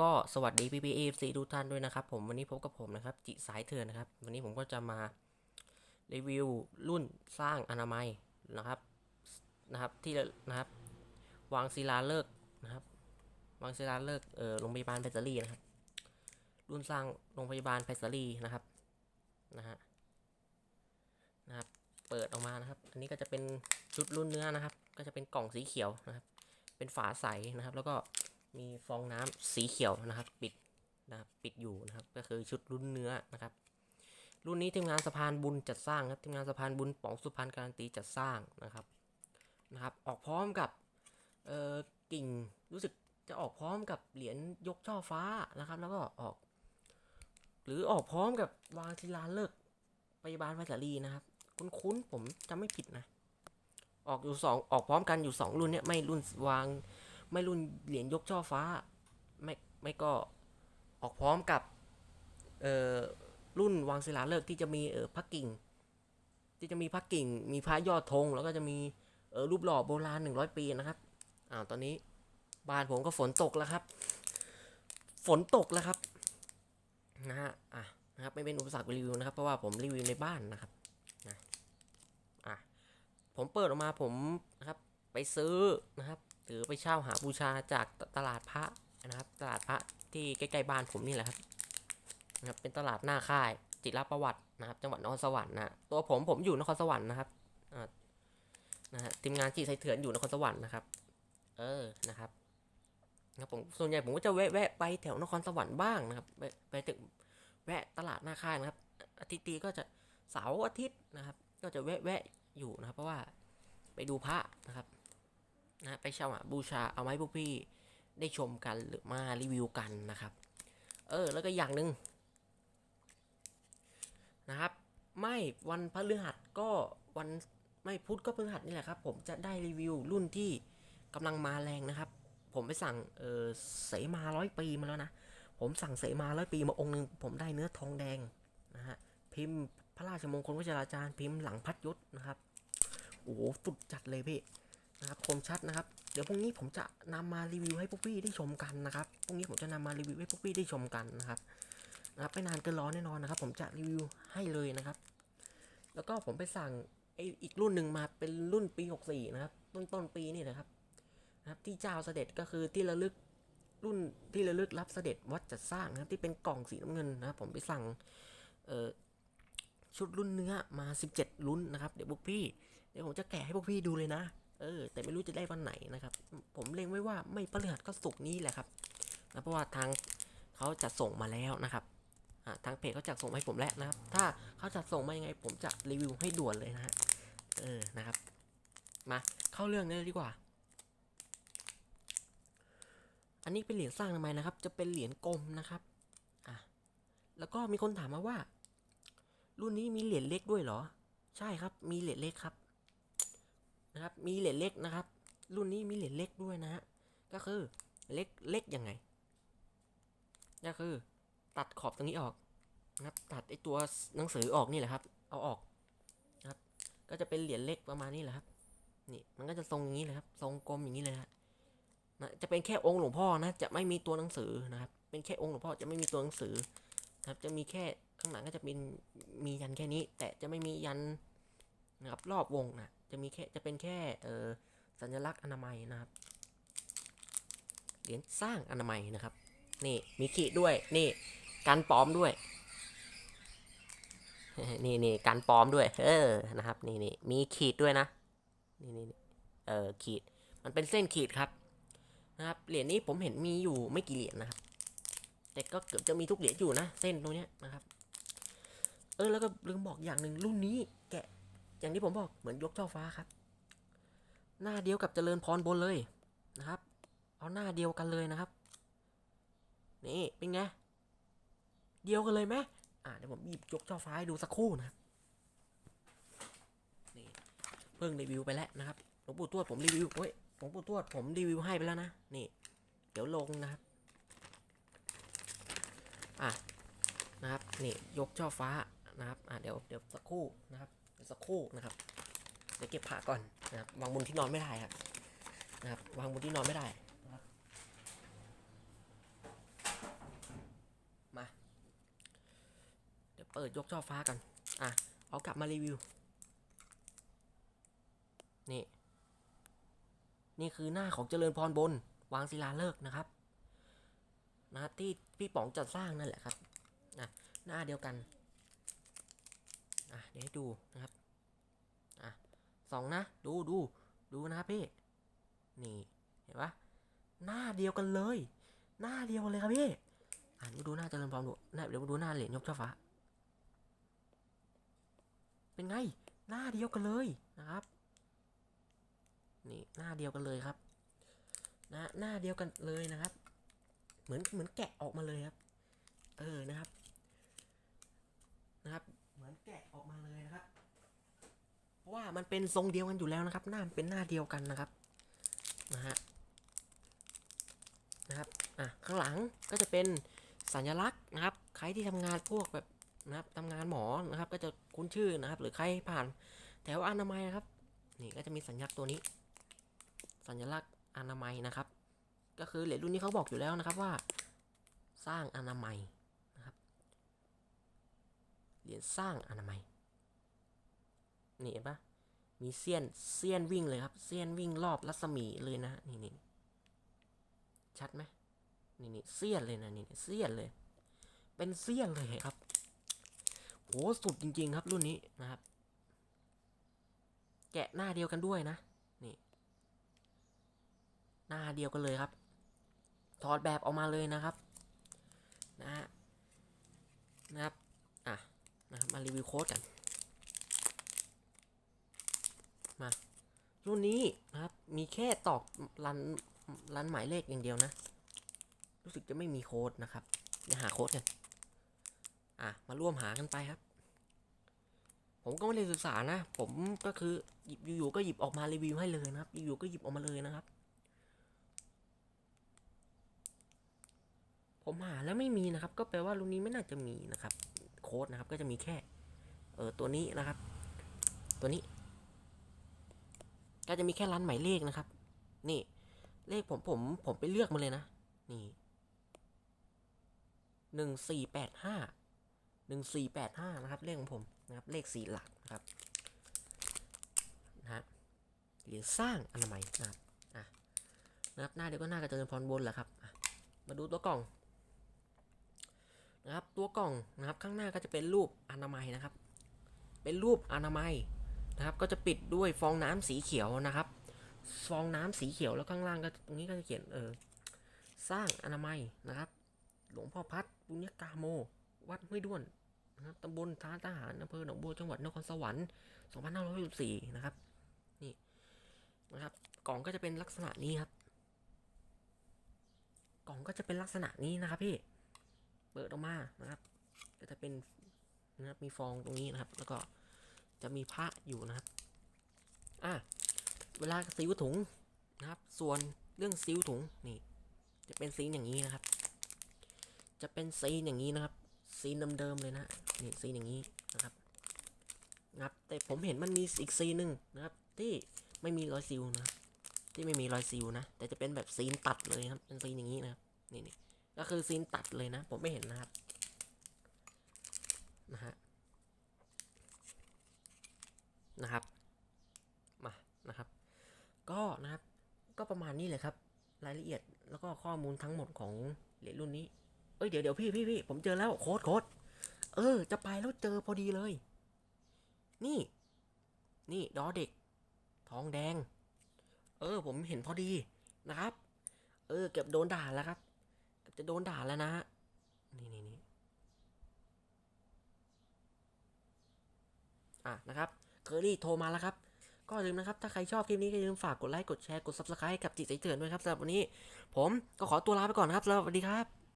ก็สวัสดีพี่พีเอฟซีทุกท่านด้วยนะครับผมวันนี้พบกับผมนะครับจิสายเถื่อนนะครับ วันนี้ผมก็จะมารีวิวรุ่นสร้างอนามัยนะครับนะครับที่นะครับ วางศิลาฤกษ์นะครับ วางศิลาฤกษ์เอ่อโรงพยาบาลไพศาลีนะครับ รุ่นสร้างโรงพยาบาลไพศาลีนะครับนะฮะนะครับ เปิดออกมานะครับ อันนี้ก็จะเป็นชุดรุ่นเนื้อนะครับ ก็จะเป็นกล่องสีเขียวนะครับ เป็นฝาใสนะครับ แล้วก็ มีฟองน้ำสีเขียวนะครับ ปิดนะครับปิดอยู่นะครับ ก็คือชุดรุ่นเนื้อนะครับ รุ่นนี้ทีมงานสะพานบุญจัดสร้างครับทีมงานสะพานบุญป๋องสุพรรณการันตีจัดสร้างนะครับนะครับ ออกพร้อมกับเอ่อกิ่งรู้สึกจะออกพร้อมกับเหรียญยกช่อฟ้านะครับ แล้วก็ออก หรือออกพร้อมกับวางศิลาฤกษ์พยาบาลไพศาลีนะครับ คุ้นๆผมจำไม่ผิดนะ ออกอยู่สองออกพร้อมกันอยู่สองรุ่นเนี่ยไม่รุ่นวาง ไม่รุ่นเหรียญยกช่อฟ้า ไม่ไม่ก็ออกพร้อมกับเอ่อรุ่นวางศิลาฤกษ์ที่จะมีเอ่อพระกิ่ง ที่จะมีพระกิ่ง มีพระยอดธงแล้วก็จะมีเออรูปหล่อโบราณหนึ่งร้อยปีนะครับอ่าวตอนนี้บ้านผมก็ฝนตกแล้วครับ ฝนตกแล้วครับนะฮะอะนะครับไม่เป็นอุปสรรครีวิวนะครับเพราะว่าผมรีวิวในบ้านนะครับนะอะผมเปิดออกมาผมนะครับไปซื้อนะครับ หรือไปเช่าหาบูชาจากตตลาดพระนะครับ ตลาดพระที่ใกล้ๆบ้านผมนี่แหละครับนะครับ เป็นตลาดหน้าค่ายจิรประวัตินะครับ จังหวัดนครสวรรค์นะตัวผมผมอยู่นครสวรรค์นะครับอ่านะฮะทีมงานจีไซเถื่อนอยู่นครสวรรค์นะครับ เออนะครับนะครับผมส่วนใหญ่ผมก็จะแวะแวะไปแถวนครสวรรค์บ้างนะครับไปไปถึงแวะตลาดหน้าค่ายนะครับ อาทิตย์ตีก็จะเสาร์อาทิตย์นะครับ ก็จะแวะแวะอยู่นะครับ เพราะว่าไปดูพระนะครับ นะไปเช่าบูชาเอาไว้พวกพี่ได้ชมกันหรือมารีวิวกันนะครับ เออ แล้วก็อย่างหนึ่งนะครับ ไม่วันพฤหัสก็วันไม่พุธก็พฤหัสนี่แหละครับ ผมจะได้รีวิวรุ่นที่กำลังมาแรงนะครับ ผมไปสั่งเออเสมาร้อยปีมาแล้วนะ ผมสั่งเสมาร้อยปีมาองค์หนึ่งผมได้เนื้อทองแดงนะฮะพิมพ์พระราชมงคลวชิราจารย์พิมพ์หลังพัดยศนะครับ โอ้โหสุดจัดเลยพี่ นะครับคมชัดนะครับ เดี๋ยวพรุ่งนี้ผมจะนำมารีวิวให้พวกพี่ได้ชมกันนะครับพรุ่งนี้ผมจะนำมารีวิวให้พวกพี่ได้ชมกันนะครับนะครับไม่นานเกินร้อนแน่นอนนะครับ ผมจะรีวิวให้เลยนะครับ แล้วก็ผมไปสั่งไออีกรุ่นหนึ่งมาเป็นรุ่นปี64นะครับต้นต้นปีนี่นะครับนะครับ ที่เจ้าเสด็จก็คือที่ระลึกรุ่นที่ระลึกรับเสด็จวัดจัดสร้างนะครับที่เป็นกล่องสีน้ำเงินนะครับ ผมไปสั่งเอ่อชุดรุ่นเนื้อมา 17 รุ่นนะครับ เดี๋ยวพวกพี่ เดี๋ยวผมจะแกะให้พวกพี่ดูเลยนะ เออ แต่ไม่รู้จะได้วันไหนนะครับ ผมเล็งไว้ว่าไม่พฤหัสก็ศุกนี้แหละครับนะเพราะว่าทางเขาจัดส่งมาแล้วนะครับทางเพจเขาจัดส่งมาให้ผมแล้วนะครับ ถ้าเขาจัดส่งมายังไง ผมจะรีวิวให้ด่วนเลยนะฮะเออนะครับ มาเข้าเรื่องเลยดีกว่า อันนี้เป็นเหรียญสร้างทำไมนะครับ จะเป็นเหรียญกลมนะครับอะแล้วก็มีคนถามมาว่า รุ่นนี้มีเหรียญเล็กด้วยเหรอ ใช่ครับ มีเหรียญเล็กครับ นะครับ มีเหรียญเล็กนะครับ รุ่นนี้มีเหรียญเล็กด้วยนะฮะ ก็คือเล็กเล็กยังไง ก็คือตัดขอบตรงนี้ออกนะครับ ตัดไอตัวหนังสือออกนี่แหละครับ เอาออกนะครับ ก็จะเป็นเหรียญเล็กประมาณนี้แหละครับ นี่มันก็จะทรงอย่างนี้เลยครับ ทรงกลมอย่างนี้เลยนะนะจะเป็นแค่องค์หลวงพ่อนะ จะไม่มีตัวหนังสือนะครับ เป็นแค่องค์หลวงพ่อจะไม่มีตัวหนังสือนะครับ จะมีแค่ข้างหลังก็จะเป็นมียันแค่นี้ แต่จะไม่มียัน นะครับรอบวงนะจะมีแค่จะเป็นแค่เออสัญลักษณ์อนามัยนะครับเหรียญสร้างอนามัยนะครับ นี่มีขีดด้วยนี่การปลอมด้วยนี่นี่การปลอมด้วยเออนะครับนี่นี่มีขีดด้วยนะนี่นี่เออขีดมันเป็นเส้นขีดครับนะครับเหรียญนี้ผมเห็นมีอยู่ไม่กี่เหรียญนะครับ แต่ก็เกือบจะมีทุกเหรียญอยู่นะ เส้นตรงเนี้ยนะครับ เออแล้วก็ลืมบอกอย่างหนึ่งรุ่นนี้ อย่างที่ผมบอกเหมือนยกช่อฟ้าครับ หน้าเดียวกับเจริญพรบนเลยนะครับ เอาหน้าเดียวกันเลยนะครับ นี่เป็นไง เดียวกันเลยไหมอ่าเดี๋ยวผมหยิบยกช่อฟ้าให้ดูสักครู่นะนี่เพิ่งรีวิวไปแล้วนะครับหลวงปู่ทวดผมรีวิวเฮ้ยหลวงปู่ทวดผมรีวิวให้ไปแล้วนะนี่เดี๋ยวลงนะครับอะนะครับนี่ยกช่อฟ้านะครับอะเดี๋ยวเดี๋ยวสักครู่นะครับ สักครู่นะครับเดี๋ยวเก็บผักก่อนนะครับวางบนที่นอนไม่ได้ครับนะครับวางบนที่นอนไม่ได้มาเดี๋ยวเปิดยกช่อฟ้ากันอะเอากลับมารีวิว นี่ นี่คือหน้าของเจริญพรบน วางศิลาเลิกนะครับนะที่พี่ป๋องจะสร้างนั่นแหละครับนะหน้าเดียวกัน ดูนะครับ อะสองนะ ดูดูดูนะพี่ นี่เห็นปะหน้าเดียวกันเลย หน้าเดียวกันเลยครับพี่ อะมาดูหน้าเจริญพรดูหน้าเดี๋ยวมาดูหน้าเหรียญยกเช่อฟ้า เป็นไง หน้าเดียวกันเลยนะครับ นี่หน้าเดียวกันเลยครับน้าหน้าเดียวกันเลยนะครับ เหมือนเหมือนแกะออกมาเลยครับ เออนะครับนะครับ มือนแกะออกมาเลยนะครับ เพราะว่ามันเป็นทรงเดียวกันอยู่แล้วนะครับ หน้าเป็นหน้าเดียวกันนะครับนะฮะนะครับอะข้างหลังก็จะเป็นสัญลักษณ์นะครับ ใครที่ทำงานพวกแบบนะครับทำงานหมอนะครับ ก็จะคุ้นชื่อนะครับ หรือใครผ่านแถวอนามัยนะครับ นี่ก็จะมีสัญลักษณ์ตัวนี้ สัญลักษณ์อนามัยนะครับ ก็คือเหรียญรุ่นนี้เขาบอกอยู่แล้วนะครับว่า สร้างอนามัย เหรียญสร้างอนามัย นี่เห็นปะมีเสี้ยนเสี้ยนวิ่งเลยครับเสี้ยนวิ่งรอบรัศมีเลยนะนี่นี่ชัดไหมนี่นี่เสี้ยนเลยนะนี่เสี้ยนเลย เป็นเสี้ยนเลยครับโหสุดจริง ๆ ครับรุ่นนี้นะครับ แกะหน้าเดียวกันด้วยนะนี่หน้าเดียวกันเลยครับ ถอดแบบออกมาเลยนะครับ นะฮะนะครับ นะมารีวิวโค้ดกัน มา รุ่นนี้นะครับ มีแค่ตอกรันรันหมายเลขอย่างเดียวนะ รู้สึกจะไม่มีโค้ดนะครับเดี๋ยวหาโค้ดกัน อะ มาร่วมหากันไปครับ ผมก็ไม่ได้ศึกษานะ ผมก็คือหยิบอยู่ๆก็หยิบออกมารีวิวให้เลยนะครับ อยู่ๆก็หยิบออกมาเลยนะครับ ผมหาแล้วไม่มีนะครับ ก็แปลว่ารุ่นนี้ไม่น่าจะมีนะครับ โค้ดนะครับ ก็จะมีแค่เออตัวนี้นะครับ ตัวนี้ ก็จะมีแค่ร้านหมายเลขนะครับ นี่ เลขผมผมผมไปเลือกมาเลยนะ นี่หนึ่งสี่แปดห้าหนึ่งสี่แปดห้านะครับ เลขของผมนะครับ เลขสี่หลักนะครับนะฮะหรียญสร้างอนามัยนะครับอะนะครับหน้าเดียวก็หน้ากระเจิญพรบนแหละครับ มาดูตัวกล่อง นะครับตัวกล่องนะครับข้างหน้าก็จะเป็นรูปอนามัยนะครับ เป็นรูปอนามัยนะครับก็จะปิดด้วยฟองน้ำสีเขียวนะครับ ฟองน้ำสีเขียวแล้วข้างล่างก็ตรงนี้ก็จะเขียนเออสร้างอนามัยนะครับ หลวงพ่อพัดบุญญกาโม วัดห้วยด้วนนะครับตำบลท่าทหารอำเภอหนองบัวจังหวัดนครสวรรค์2564นะครับนี่นะครับ กล่องก็จะเป็นลักษณะนี้ครับ กล่องก็จะเป็นลักษณะนี้นะครับพี่ เปิดออกมานะครับ ก็จะเป็นนะครับมีฟองตรงนี้นะครับ แล้วก็จะมีพระอยู่นะครับอะเวลาซีลถุงนะครับ ส่วนเรื่องซีลถุงนี่ จะเป็นซีนอย่างนี้นะครับ จะเป็นซีนอย่างนี้นะครับ ซีนเดิมๆเลยนะนี่ซีนอย่างนี้นะครับนะครับ แต่ผมเห็นมันมีอีกซีนหนึ่งนะครับ ที่ไม่มีรอยซีลนะครับที่ไม่มีรอยซีลนะ แต่จะเป็นแบบซีนตัดเลยครับ เป็นซีนอย่างนี้นะครับ นี่นี่ ก็คือซีนตัดเลยนะ ผมไม่เห็นนะครับ นะฮะ นะครับ มา นะครับ ก็นะครับ ก็ประมาณนี้เลยครับ รายละเอียดแล้วก็ข้อมูลทั้งหมดของเหรียญรุ่นนี้ เอ้ย เดี๋ยวเดี๋ยวพี่พี่พี่ผมเจอแล้วโค้ดโค้ดเออ จะไปแล้วเจอพอดีเลย นี่ นี่ดอเด็ก ทองแดง เออ ผมเห็นพอดีนะครับ เออ เก็บโดนด่าแล้วครับ จะโดนด่าแล้วนะฮะนี่นี่นี่อะนะครับเคอรี่โทรมาแล้วครับก็อย่าลืมนะครับ ถ้าใครชอบคลิปนี้ก็อย่าลืมฝากกดไลค์ กดแชร์ กด subscribe กับจิตใจเถื่อนด้วยครับสำหรับวันนี้ ผมก็ขอตัวลาไปก่อนครับสวัสดีครับ